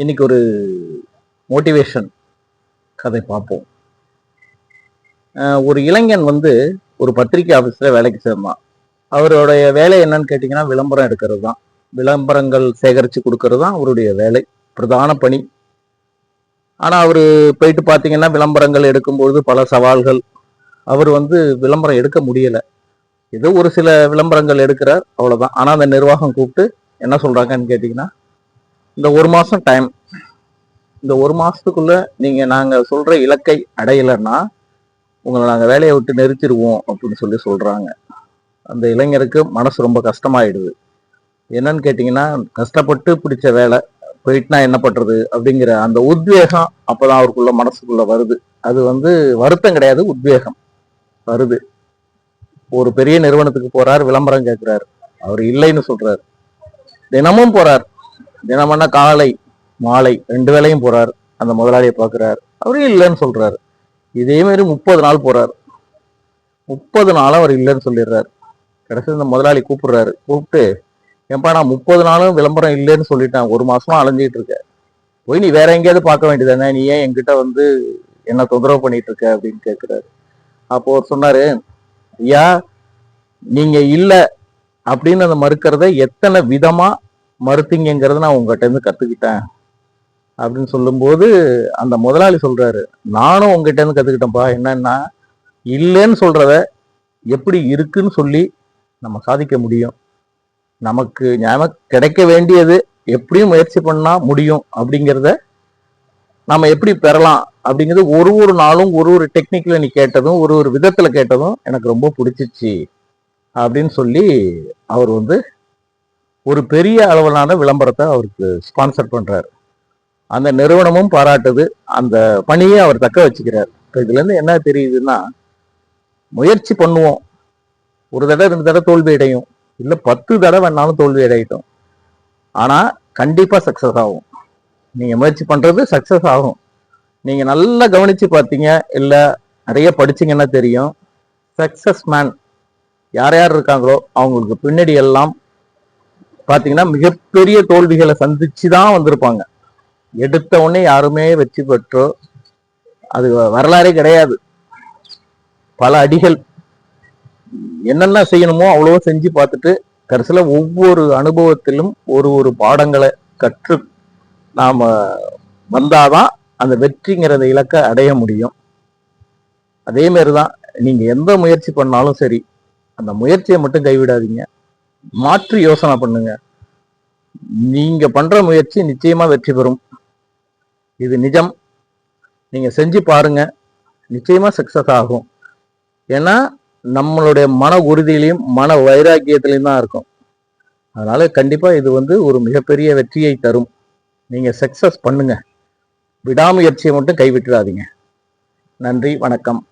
இன்னைக்கு ஒரு மோட்டிவேஷன் கதை பார்ப்போம். ஒரு இளைஞன் வந்து ஒரு பத்திரிக்கை ஆஃபீஸில் வேலைக்கு சேர்ந்தான் அவருடைய வேலை என்னன்னு கேட்டிங்கன்னா விளம்பரம் எடுக்கிறது தான் விளம்பரங்கள் சேகரித்து கொடுக்கறது தான் அவருடைய வேலை பிரதான பணி. ஆனால் அவர் போயிட்டு பார்த்தீங்கன்னா விளம்பரங்கள் எடுக்கும்பொழுது பல சவால்கள். அவர் வந்து விளம்பரம் எடுக்க முடியலை. ஏதோ ஒரு சில விளம்பரங்கள் எடுக்கிறார் அவ்வளோதான் ஆனால் அந்த நிர்வாகம் கூப்பிட்டு என்ன சொல்கிறாங்கன்னு கேட்டிங்கன்னா இந்த ஒரு மாதம் டைம் இந்த ஒரு மாசத்துக்குள்ள நீங்கள் நாங்கள் சொல்கிற இலக்கை அடையலைன்னா உங்களை நாங்கள் வேலையை விட்டு நிறுத்திடுவோம் அப்படின்னு சொல்லி சொல்கிறாங்க அந்த இளைஞருக்கு மனசு ரொம்ப கஷ்டமாயிடுது. என்னன்னு கேட்டிங்கன்னா கஷ்டப்பட்டு பிடிச்ச வேலை போயிட்டுனா என்ன பண்ணுறது அப்படிங்கிற அந்த உத்வேகம் அப்பதான் அவருக்குள்ள மனசுக்குள்ள வருது. அது வந்து வருத்தம் கிடையாது உத்வேகம் வருது. ஒரு பெரிய நிறுவனத்துக்கு போறார் விளம்பரம் கேட்கிறாரு அவர் இல்லைன்னு சொல்றாரு. தினமும் போறார். தினமன்னா காலை மாலை ரெண்டு வேளையும் போறார். அந்த முதலாளியை பார்க்கிறார். அவரும் இல்லைன்னு சொல்றாரு. இதே மாதிரி முப்பது நாள் போறார். முப்பது நாள் அவர் இல்லைன்னு சொல்லிடுறாரு. கடைசி இந்த முதலாளி கூப்பிடுறாரு. கூப்பிட்டு ஏன்பா நான் முப்பது நாளும் விளம்பரம் இல்லைன்னு சொல்லிட்டேன். ஒரு மாசமா அலைஞ்சிட்டு இருக்க. போய் நீ வேற எங்கேயாவது பார்க்க வேண்டியதானே நீ ஏன் என்கிட்ட வந்து என்ன தொந்தரவு பண்ணிட்டு இருக்க? அப்படின்னு கேட்கிறாரு அப்போ அவர் சொன்னாரு ஐயா நீங்க இல்லை அப்படின்னு அந்த மறுக்கிறத எத்தனை விதமா மறுத்தீங்கிறத நான் உங்ககிட்ட இருந்து கத்துக்கிட்டேன். அப்படின்னு சொல்லும்போது அந்த முதலாளி சொல்றாரு நானும் உங்ககிட்ட இருந்து கத்துக்கிட்டேன்ப்பா. என்னன்னா இல்லைன்னு சொல்றத எப்படி இருக்குன்னு சொல்லி நம்ம சாதிக்க முடியும். நமக்கு ஞாபகம் கிடைக்க வேண்டியது எப்படியும் முயற்சி பண்ணா முடியும் அப்படிங்கிறத நம்ம எப்படி பெறலாம்? அப்படிங்கிறது ஒரு ஒரு நாளும் ஒரு ஒரு டெக்னிக்ல நீ கேட்டதும் ஒரு ஒரு விதத்துல கேட்டதும் எனக்கு ரொம்ப பிடிச்சிச்சு. அப்படின்னு சொல்லி அவர் வந்து ஒரு பெரிய அளவிலான விளம்பரத்தை அவருக்கு ஸ்பான்சர் பண்ணுறாரு அந்த நிறுவனமும் பாராட்டுது. அந்த பணியை அவர் தக்க வச்சுக்கிறார். இப்போ இதுலேருந்து என்ன தெரியுதுன்னா முயற்சி பண்ணுவோம். ஒரு தடவை ரெண்டு தடவை தோல்வி அடையும். இல்லை பத்து தடவை வேணாலும் தோல்வி அடையட்டும். ஆனால் கண்டிப்பாக சக்ஸஸ் ஆகும். நீங்கள் முயற்சி பண்ணுறது சக்ஸஸ் ஆகும். நீங்கள் நல்லா கவனித்து பார்த்தீங்க இல்லை நிறைய படிச்சீங்கன்னா தெரியும். சக்ஸஸ் மேன் யார் யார் இருக்காங்களோ அவங்களுக்கு பின்னாடி எல்லாம் பாத்தீங்கன்னா மிகப்பெரிய தோல்விகளை சந்திச்சு தான் வந்திருப்பாங்க. எடுத்த உடனே யாருமே வெற்றி பெற்றோ அது வரலாறே கிடையாது. பல அடிகள் என்னென்ன செய்யணுமோ அவ்வளோ செஞ்சு பார்த்துட்டு கடைசியில் ஒவ்வொரு அனுபவத்திலும் ஒரு ஒரு பாடங்களை கற்று நாம் வந்தாதான் அந்த வெற்றிங்கிறத இலக்கை அடைய முடியும். அதே மாதிரி தான் நீங்கள் எந்த முயற்சி பண்ணாலும் சரி அந்த முயற்சியை மட்டும் கைவிடாதீங்க. மாற்றி யோசனை பண்ணுங்க. நீங்க பண்ற முயற்சி நிச்சயமா வெற்றி பெறும். இது நிஜம். நீங்க செஞ்சு பாருங்க. நிச்சயமா சக்சஸ் ஆகும். ஏன்னா நம்மளுடைய மன உறுதியிலையும் மன வைராக்கியத்திலையும் தான் இருக்கும். அதனால கண்டிப்பா இது வந்து ஒரு மிகப்பெரிய வெற்றியை தரும். நீங்க சக்சஸ் பண்ணுங்க. விடாமுயற்சியை மட்டும் கைவிட்டுறாதீங்க. நன்றி வணக்கம்.